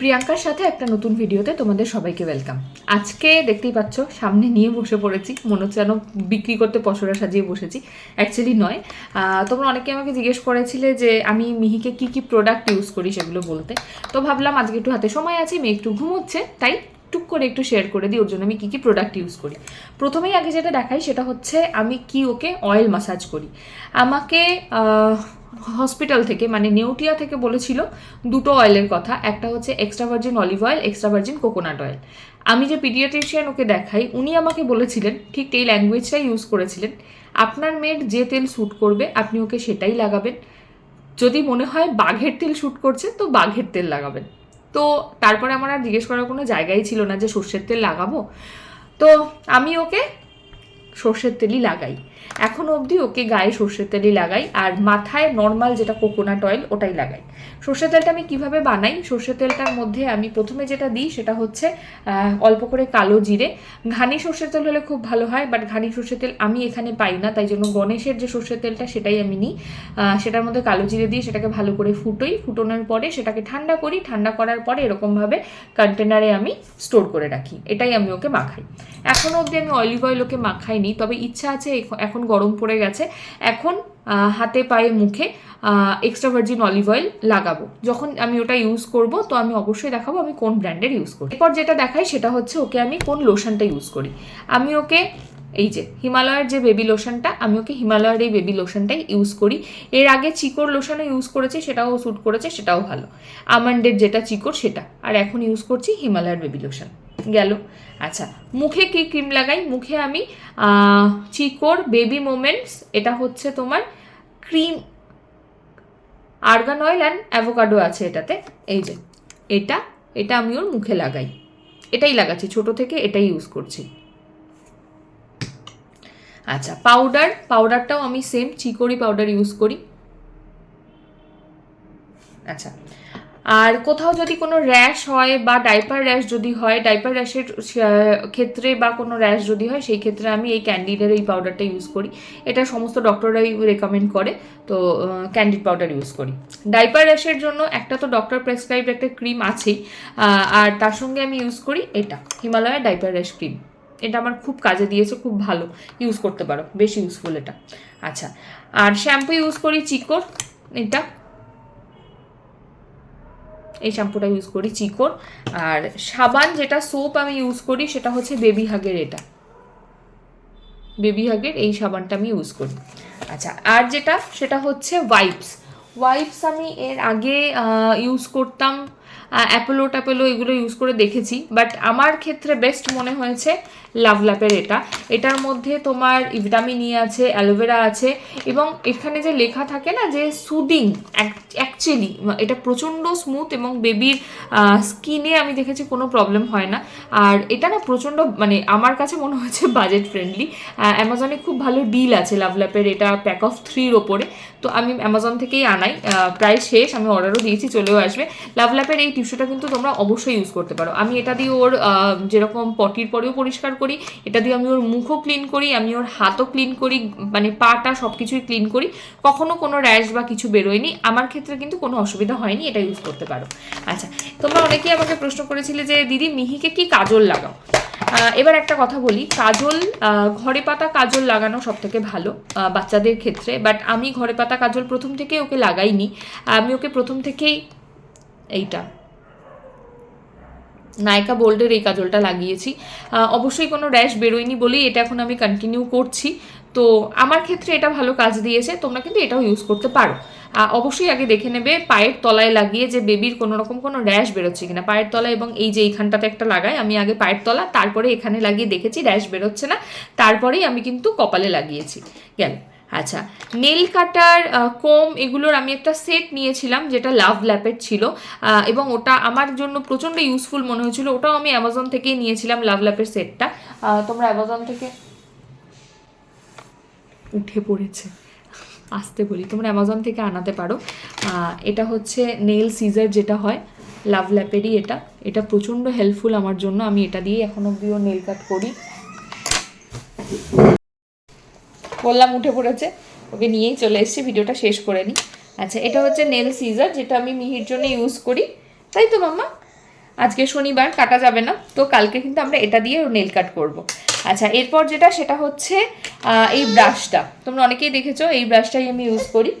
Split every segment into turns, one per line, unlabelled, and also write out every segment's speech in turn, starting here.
প্রিয়াঙ্কার সাথে একটা নতুন ভিডিওতে তোমাদের সবাইকে ওয়েলকাম আজকে দেখতেই পাচ্ছ, সামনে নিয়ে বসে পড়েছি। মনে হচ্ছে যেন বিক্রি করতে পশরা সাজিয়ে বসেছি। অ্যাকচুয়ালি নয়। তোমরা অনেকে আমাকে জিজ্ঞেস করেছিলে যে আমি মিহিকে কি কি প্রোডাক্ট ইউজ করি সেগুলো বলতে। তো ভাবলাম আজকে একটু হাতে সময় আছে, মেয়ে একটু ঘুমোচ্ছে, তাই টুক করে একটু শেয়ার করে দিই, ওর জন্য আমি কী কী প্রোডাক্ট ইউজ করি। প্রথমেই আগে যেটা দেখাই সেটা হচ্ছে আমি কি ওকে অয়েল মাসাজ করি। আমাকে হসপিটাল থেকে মানে নেউটিয়া থেকে বলেছিল দুটো অয়েলের কথা। একটা হচ্ছে extra virgin olive oil extra virgin coconut oil আমি যে পিডিয়াট্রিশিয়ান ওকে দেখাই, উনি আমাকে বলেছিলেন, ঠিক এই ল্যাঙ্গুয়েজটাই ইউজ করেছিলেন, আপনার মেয়ের যে তেল স্যুট করবে, আপনি ওকে সেটাই লাগাবেন। যদি মনে হয় বাঘের তেল শ্যুট করছে, তো বাঘের তেল লাগাবেন। তো তারপরে আমার আর জিজ্ঞেস করার কোনো জায়গাই ছিল না যে সর্ষের তেল লাগাবো। তো আমি ওকে সর্ষের তেলই লাগাই। এখন অবধি ওকে গায়ে সর্ষের তেলই লাগাই আর মাথায় নর্মাল যেটা কোকোনাট অয়েল ওটাই লাগাই। সর্ষের তেলটা আমি কীভাবে বানাই? সর্ষের তেলটার মধ্যে আমি প্রথমে যেটা দিই সেটা হচ্ছে অল্প করে কালো জিরে। ঘানি সর্ষের তেল হলে খুব ভালো হয় বাট ঘানি সর্ষের তেল আমি এখানে পাই না, তাই জন্য গণেশের যে সর্ষের তেলটা সেটাই আমি নিই। সেটার মধ্যে কালো জিরে দিয়ে সেটাকে ভালো করে ফুটোই। ফুটোনোর পরে সেটাকে ঠান্ডা করি। ঠান্ডা করার পরে এরকমভাবে কন্টেনারে আমি স্টোর করে রাখি। এটাই আমি ওকে মাখাই। এখনও অবধি আমি অলিভ অয়েল ওকে মাখাইনি তবে ইচ্ছা আছে এখন গরম পড়ে গেছে। এখন হাতে পায়ে মুখে এক্সট্রা ভার্জিন অলিভ অয়েল লাগাবো। যখন আমি ওটা ইউজ করব, তো আমি অবশ্যই দেখাবো আমি কোন ব্র্যান্ডের ইউজ করি। এরপর যেটা দেখাই সেটা হচ্ছে ওকে আমি কোন লোশনটা ইউজ করি। আমি ওকে, এই যে, হিমালয়ের যে বেবি লোশনটা আমি ওকে হিমালয়ের এই বেবি লোশনটাই ইউজ করি। এর আগে চিকোর লোশনও ইউজ করেছি, সেটাও স্যুট করেছে, সেটাও ভালো। আমন্ডের যেটা চিকোর, সেটা। আর এখন ইউজ করছি হিমালয়ের বেবি লোশন গেল। আচ্ছা মুখে কি ক্রিম লাগাই? মুখে আমি চিকোর বেবি মোমেন্টস এটা হচ্ছে তোমার cream argan oil and avocado আছে এটাতে। এই যে, এটা এটা আমি ওর মুখে লাগাই। এটাই লাগাচ্ছি, ছোট থেকে এটাই ইউজ করছি। আচ্ছা পাউডার পাউডারটাও আমি সেম চিকোরি পাউডার ইউজ করি। আচ্ছা আর কোথাও যদি কোনো র্যাশ হয় বা ডাইপার র্যাশ যদি হয় ডাইপার র্যাশের ক্ষেত্রে বা কোনো র্যাশ যদি হয়, সেই ক্ষেত্রে আমি এই ক্যান্ডিডের এই পাউডারটা ইউজ করি। এটা সমস্ত ডক্টররাই রেকমেন্ড করে, তো ক্যান্ডিড পাউডার ইউজ করি। ডাইপার র্যাশের জন্য একটা তো ডক্টর প্রেসক্রাইব একটা ক্রিম আছেই আর তার সঙ্গে আমি ইউজ করি এটা হিমালয়ের ডাইপার র্যাশ ক্রিম এটা আমার খুব কাজে দিয়েছে, খুব ভালো। ইউজ করতে পারো, বেশ ইউজফুল এটা। আচ্ছা আর শ্যাম্পু ইউজ করি চিকোর, এটা। এই শ্যাম্পুটা ইউজ করি চিকোর আর সাবান যেটা সোপ আমি ইউজ করি, সেটা হচ্ছে বেবি হাগের এটা। বেবি হাগের এই সাবানটা আমি ইউজ করি। আচ্ছা আর যেটা, সেটা হচ্ছে ওয়াইপস ওয়াইপস আমি এর আগে ইউজ করতাম অ্যাপোলো ট্যাপোলো এগুলো ইউজ করে দেখেছি বাট আমার ক্ষেত্রে বেস্ট মনে হয়েছে লাভ ল্যাপের এটা। এটার মধ্যে তোমার ভিটামিন ই আছে অ্যালোভেরা আছে, এবং এখানে যে লেখা থাকে না যে সুদিং অ্যাকচুয়ালি এটা প্রচণ্ড স্মুথ এবং বেবির স্কিনে আমি দেখেছি কোনো প্রবলেম হয় না। আর এটা না প্রচণ্ড মানে আমার কাছে মনে হচ্ছে বাজেট ফ্রেন্ডলি অ্যামাজনে খুব ভালো ডিল আছে লাভ ল্যাপের এটা প্যাক অফ থ্রির ওপরে। তো আমি অ্যামাজন থেকেই আনাই। প্রায় শেষ, আমি অর্ডারও দিয়েছি, চলেও আসবে। লাভ ল্যাপের এই টিস্যুটা কিন্তু তোমরা অবশ্যই ইউজ করতে পারো। আমি এটা দিয়ে ওর যেরকম পটির পরেও পরিষ্কার করি, এটা দিয়ে আমি ওর মুখও ক্লিন করি, আমি ওর হাতও ক্লিন করি মানে পাটা সব কিছুই ক্লিন করি। কখনো কোনো র্যাশ বা কিছু বেরোয়নি। আমার ক্ষেত্রে কিন্তু কোনো অসুবিধা হয়নি, এটা ইউজ করতে পারো। আচ্ছা তোমরা অনেকেই আমাকে প্রশ্ন করেছিলে যে, দিদি, মিহিকে কি কাজল লাগাও? এবার একটা কথা বলি। কাজল ঘরে পাতা কাজল লাগানো সব থেকে ভালো বাচ্চাদের ক্ষেত্রে। বাট আমি ঘরে পাতা কাজল প্রথম থেকে ওকে লাগাইনি। আমি ওকে প্রথম থেকেই, এইটা নায়িকা বোল্ডের এই কাজলটা লাগিয়েছি। অবশ্যই কোনো র্যাশ বেরোয়নি বলেই এটা এখন আমি কন্টিনিউ করছি। তো আমার ক্ষেত্রে এটা ভালো কাজ দিয়েছে, তোমরা কিন্তু এটাও ইউজ করতে পারো। অবশ্যই আগে দেখে নেবে, পায়ের তলায় লাগিয়ে যে বেবির কোনো রকম কোনো র্যাশ বেরোচ্ছে কিনা। পায়ের তলায় এবং এই যে এইখানটাতে একটা লাগাই, আমি আগে পায়ের তলা, তারপরে এখানে লাগিয়ে দেখেছি র্যাশ বেরোচ্ছে না। তারপরেই আমি কিন্তু কপালে লাগিয়েছি। গেল। আচ্ছা নেল কাটার কোম এগুলোর আমি একটা সেট নিয়েছিলাম যেটা লাভ ল্যাপের ছিল এবং ওটা আমার জন্য প্রচণ্ড ইউজফুল মনে হয়েছিল। ওটাও আমি অ্যামাজন থেকেই নিয়েছিলাম লাভ ল্যাপের সেটটা তোমরা অ্যামাজন থেকে উঠে পড়েছে। আসতে বলি, তোমরা অ্যামাজন থেকে আনাতে পারো। এটা হচ্ছে নেল সিজার যেটা হয় লাভ ল্যাপেরই এটা। এটা প্রচণ্ড হেল্পফুল আমার জন্য। আমি এটা দিয়েই এখন অব্দিও নেল কাট করি। বললাম উঠে পড়েছে। ওকে নিয়েই চলে এসেছি, ভিডিওটা শেষ করে নিই আচ্ছা এটা হচ্ছে নেল সিজার যেটা আমি মিহির জন্য ইউজ করি। তাই তো মাম্মা? আজকে শনিবার, কাটা যাবে না। তো কালকে কিন্তু আমরা এটা দিয়ে নেল কাট করব। আচ্ছা এরপর যেটা, সেটা হচ্ছে এই ব্রাশটা তোমরা অনেকেই দেখেছ, এই ব্রাশটাই আমি ইউজ করি।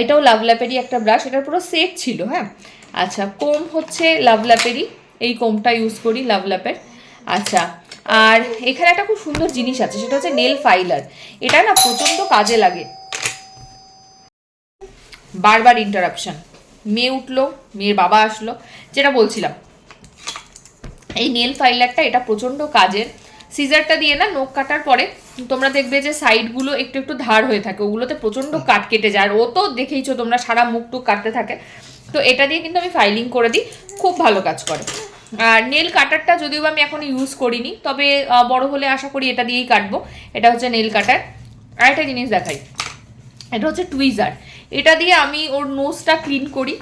এটাও লাভ ল্যাপেরই একটা ব্রাশ এটা পুরো সেট ছিল হ্যাঁ? আচ্ছা কোম হচ্ছে লাভ ল্যাপেরই এই কোমটা ইউজ করি লাভ ল্যাপের আচ্ছা আর এখানে একটা খুব সুন্দর জিনিস আছে, সেটা হচ্ছে নেল ফাইলার এটা না প্রচণ্ড কাজে লাগে। বারবার ইন্টারাপশন মেয়ে উঠল, মেয়ের বাবা আসলো, যেটা বলছিলাম। এই নেল ফাইলারটা এটা প্রচণ্ড কাজের। সিজারটা দিয়ে না নখ কাটার পরে তোমরা দেখবে যে সাইডগুলো একটু একটু ধার হয়ে থাকে, ওগুলোতে প্রচণ্ড কাট কেটে যায়। আর ও তো দেখেইছো তোমরা সারা মুখ টুক কাটতে থাকে। তো এটা দিয়ে কিন্তু আমি ফাইলিং করে দিই, খুব ভালো কাজ করে। আর নেল কাটারটা যদিও আমি এখন ইউজ করিনি, তবে বড় হলে আশা করি এটা দিয়েই কাটবো। এটা হচ্ছে নেল কাটার আর একটা জিনিস দেখাই। এটা হচ্ছে টুইজার এটা দিয়ে আমি ওর নোজটা ক্লিন করি।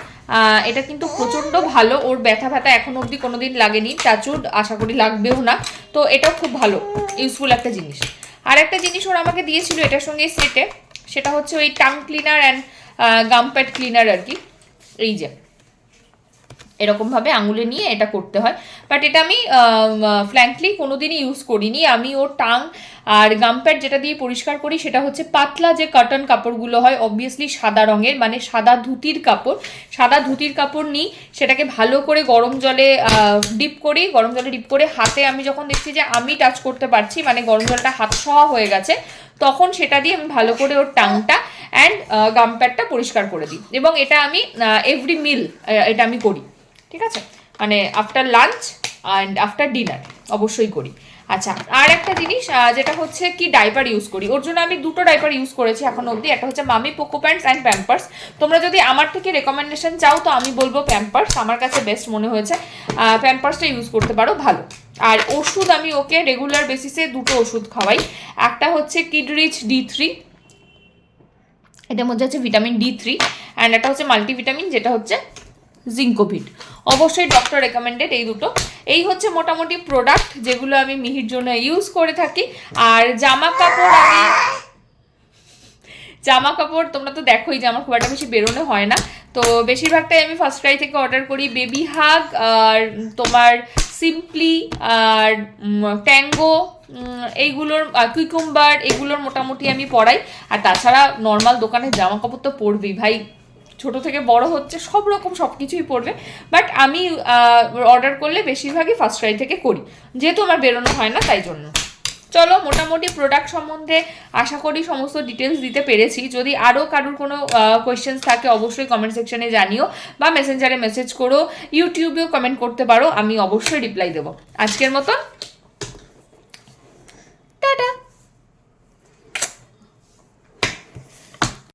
এটা কিন্তু প্রচণ্ড ভালো। ওর ব্যথা ব্যথা এখন অবধি কোনো দিন লাগেনি টাচুড আশা করি লাগবেও না। তো এটাও খুব ভালো ইউজফুল একটা জিনিস। আর একটা জিনিস ওর আমাকে দিয়েছিল এটার সঙ্গে সেটে সেটা হচ্ছে ওই tongue cleaner and gum pad cleaner আর কি। এই যে। এরকমভাবে আঙুলে নিয়ে এটা করতে হয়। বাট এটা আমি ফ্র্যাঙ্কলি কোনোদিনই ইউজ করিনি। আমি ওর টাং আর গামপ্যাড যেটা দিয়ে পরিষ্কার করি সেটা হচ্ছে পাতলা যে কটন কাপড়গুলো হয় অবভিয়াসলি সাদা রঙের মানে সাদা ধুতির কাপড়। সাদা ধুতির কাপড় নিই, সেটাকে ভালো করে গরম জলে ডিপ করি। গরম জলে ডিপ করে হাতে আমি যখন দেখছি যে আমি টাচ করতে পারছি মানে গরম জলটা হাত সওয়া হয়ে গেছে, তখন সেটা দিয়ে আমি ভালো করে ওর টাংটা অ্যান্ড গামপ্যাডটা পরিষ্কার করে দিই। এবং এটা আমি এভরি মিল এটা আমি করি। ঠিক আছে? মানে after lunch and after dinner অবশ্যই করি। আচ্ছা আর একটা জিনিস যেটা হচ্ছে কি ডাইপার ইউজ করি। ওর জন্য আমি দুটো ডাইপার ইউজ করেছি এখন অবধি। একটা হচ্ছে মামি পোকো প্যান্টস অ্যান্ড প্যাম্পার্স তোমরা যদি আমার থেকে রেকমেন্ডেশন চাও, তো আমি বলব প্যাম্পার্স আমার কাছে বেস্ট মনে হয়েছে। প্যাম্পার্সটা ইউজ করতে পারো, ভালো। আর ওষুধ আমি ওকে রেগুলার বেসিসে দুটো ওষুধ খাওয়াই। একটা হচ্ছে কিডরিচ ডি থ্রি এটার মধ্যে হচ্ছে ভিটামিন ডি থ্রি অ্যান্ড একটা হচ্ছে মাল্টিভিটামিন যেটা হচ্ছে জিঙ্কোভিট অবশ্যই ডক্টর রেকমেন্ডেড এই দুটো। এই হচ্ছে মোটামুটি প্রোডাক্ট যেগুলো আমি মিহির জন্য ইউজ করে থাকি। আর জামা কাপড় আমি জামা কাপড় তোমরা তো দেখোই যে আমার খুব একটা বেশি বেরোনো হয় না। তো বেশিরভাগটাই আমি ফার্স্ট ক্রাই থেকে অর্ডার করি বেবি হাগ আর তোমার সিম্পলি আর ট্যাঙ্গো এইগুলোর কুইকুম্বার এগুলোর মোটামুটি আমি পড়াই আর তাছাড়া নর্মাল দোকানের জামা কাপড় তো পরবেই। ভাই ছোট থেকে বড় হচ্ছে, সব রকম সব কিছুই পড়বে। বাট আমি অর্ডার করলে বেশিরভাগই ফার্স্ট ক্রাই থেকে করি। যেহেতু আমার বেরোনো হয় না, তাই জন্য। চলো, মোটামুটি প্রোডাক্ট সম্বন্ধে আশা করি সমস্ত ডিটেলস দিতে পেরেছি। যদি আরও কারোর কোনো কোয়েশ্চেন্স থাকে, অবশ্যই কমেন্ট সেকশনে জানিও বা মেসেঞ্জারে মেসেজ করো। ইউটিউবেও কমেন্ট করতে পারো, আমি অবশ্যই রিপ্লাই দেবো। আজকের মতো